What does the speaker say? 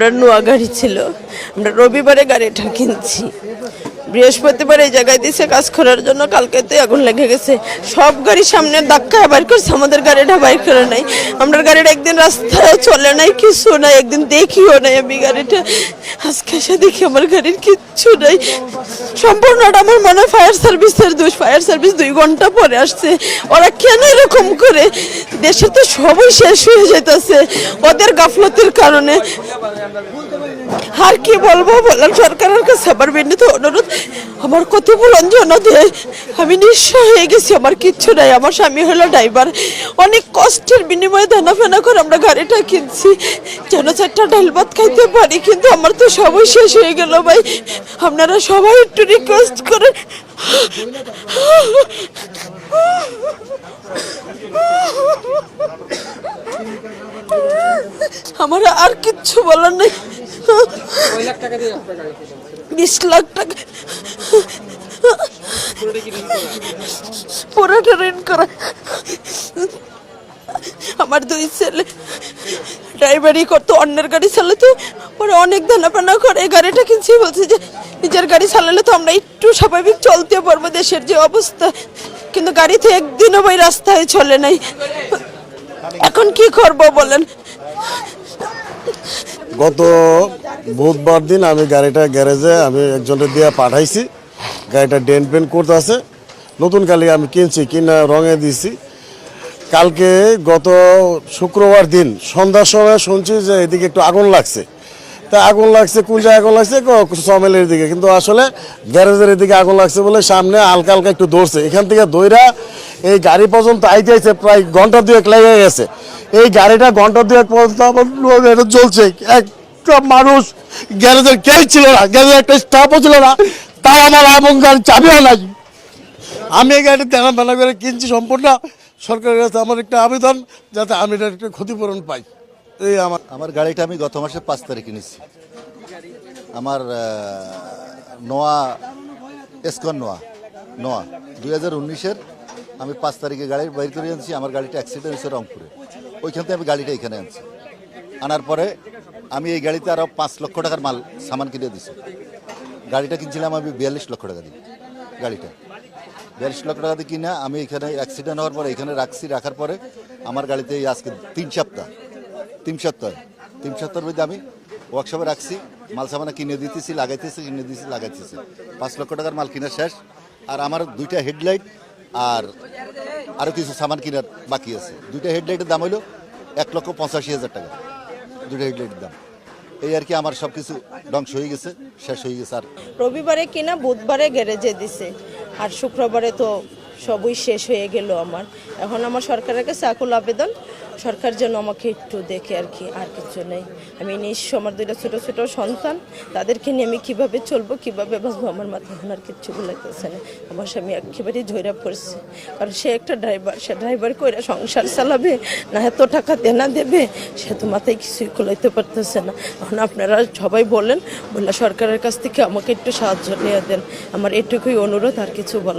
আমরা নোয়া গাড়ি ছিল। আমরা রবিবারে গাড়িটা কিনছি। বৃহস্পতিবার এই জায়গায় দিছে কাজ করার জন্য, কালকে তো আগুন লেগে গেছে। সব গাড়ি সামনে ধাক্কা বাইর করছে, আমাদের গাড়িটা বাইর করে নাই। আমরা গাড়িটা একদিন রাস্তায় চলে নাই কিছু নাই, একদিন দেখিও নাই আমি গাড়িটা। আজকে এসে দেখি আমার গাড়ির কিচ্ছু নাই। সম্পূর্ণটা আমার মনে হয় ফায়ার সার্ভিসের দোষ। ফায়ার সার্ভিস দুই ঘণ্টা পরে আসছে। ওরা কেন এরকম করে? দেশে তো সবই শেষ হয়ে যেতেছে ওদের গাফলতির কারণে। আর কি বলব? বলার সরকারের কাছে আমার বিনীত অনুরোধ, আমার ক্ষতিপূরণ জন্য দিয়ে আমি নিঃস্ব হয়ে গেছি, আমার কিচ্ছু নাই। আমার স্বামী হলো ড্রাইভার। অনেক কষ্টের বিনিময়ে দানা ফেনা করে আমরা গাড়িটা কিনছি। যেন চারটা ডাল ভাত খাইতে পারি, কিন্তু আমার তো সবই শেষ হয়ে গেল ভাই। আপনারা সবাই একটু রিকোয়েস্ট করেন। আমার আর কিচ্ছু বলার নেই। বিশ লাখ টাকা। পুরোটা ঋণ করা। আমার দুই ছেলে। ড্রাইভারি করতো, অন্যের গাড়ি চালাতো। ওরা অনেক দানাপানা করে। গাড়িটা কিনছি বলছে যে, নিজের গাড়ি চালালে তো আমরা একটু স্বাভাবিক চলতে পারব দেশের যে অবস্থা। কিন্তু গাড়িতে একদিনও ওই রাস্তায় চলে নাই। এখন কি করব বলেন? গত বুধবার দিন আমি গাড়িটা গ্যারেজে আমি একজনের দিয়ে পাঠাইছি। গাড়িটা ডেন পেন করতে আছে নতুন কালি আমি কিনছি, কিনা রঙে দিছি কালকে গত শুক্রবার দিন সন্ধ্যার সময় শুনছি যে এদিকে একটু আগুন লাগছে। তা আগুন লাগছে, কোন আগুন লাগছে? সমেলের দিকে। কিন্তু আসলে গ্যারেজের এদিকে আগুন লাগছে বলে সামনে হালকা হালকা একটু দৌড়ছে এখান থেকে দইরা এই গাড়ি পর্যন্ত আইতে আইতে প্রায় ঘণ্টা দুয়েক লেগে গেছে। এই গাড়িটা ঘণ্টা দুয়েক পর্যন্ত আমার এটা চলছে। একটা মানুষ গ্যারেজের কেউ ছিল না, গ্যারেজের একটা স্টাফও ছিল না তাও আমার গাড়ি চাবিও নাই। আমি এই গাড়ি দেনা বেনা করে কিনছি সম্পূর্ণ। সরকারের কাছে আমার একটা আবেদন, যাতে আমি এটা একটা ক্ষতিপূরণ পাই। এই আমার আমার গাড়িটা আমি গত মাসে পাঁচ তারিখে নিয়েছি। আমার নোয়া, এসকন নোয়া নোয়া। দুই হাজার উনিশের আমি পাঁচ তারিখে গাড়ি বাইর করে আনছি। আমার গাড়িটা অ্যাক্সিডেন্ট হয়েছে রংপুরে। ওইখান থেকে আমি গাড়িটা এখানে আনছি। আনার পরে আমি এই গাড়িতে আরও পাঁচ লক্ষ টাকার মাল, সামান কিনে দিছি। গাড়িটা কিনছিলাম আমি বিয়াল্লিশ লক্ষ টাকা দিয়ে, গাড়িটা। বিয়াল্লিশ লক্ষ টাকা দিয়ে কিনা আমি এখানে অ্যাক্সিডেন্ট হওয়ার পরে, এখানে রাখছি, রাখার পরে আমার গাড়িতে এই আজকে তিন সপ্তাহ তিন সপ্তাহ, তিন সপ্তাহের মধ্যে আমি ওয়ার্কশপে রাখছি, মাল সামানা কিনে দিতেছি, লাগাইতেছি, কিনে দিতেছি, লাগাইতেছি। পাঁচ লক্ষ টাকার মাল কিনা শেষ, আর আমার দুইটা হেডলাইট আর আরও কিছু সামান কেনার বাকি আছে। দুইটা হেডলাইটের দাম হলো এক লক্ষ পঁচাশি হাজার টাকা। হেডলাইটের দাম এই আর কি আমার সব কিছু ধ্বংস হয়ে গেছে, শেষ হয়ে গেছে আর রবিবারে কিনা বুধবারে গ্যারেজে দিছে, আর শুক্রবারে তো সবই শেষ হয়ে গেল আমার। এখন আমার সরকারের কাছে আকুল আবেদন। সরকার যেন আমাকে একটু দেখে আর কি, আর কিছু নেই। আমি নিঃস্ব আমার দুইটা ছোটো ছোটো সন্তান, তাদেরকে নিয়ে আমি কীভাবে চলবো, কীভাবে বাঁচবো, আমার মাথায় এখন আর কিচ্ছু লাগতেছে না। আমার স্বামী একেবারেই ঝৈরা পড়ছে। কারণ সে একটা ড্রাইভার, সে ড্রাইভার করে সংসার চালাবে, না এত টাকা দেনা দেবে, সে তো মাথায় কিছুই খোলাইতে পারতেছে না। এখন আপনারা সবাই বলেন, বললে সরকারের কাছ থেকে আমাকে একটু সাহায্য নিয়ে দেন। আমার এটুকুই অনুরোধ, আর কিছু বলা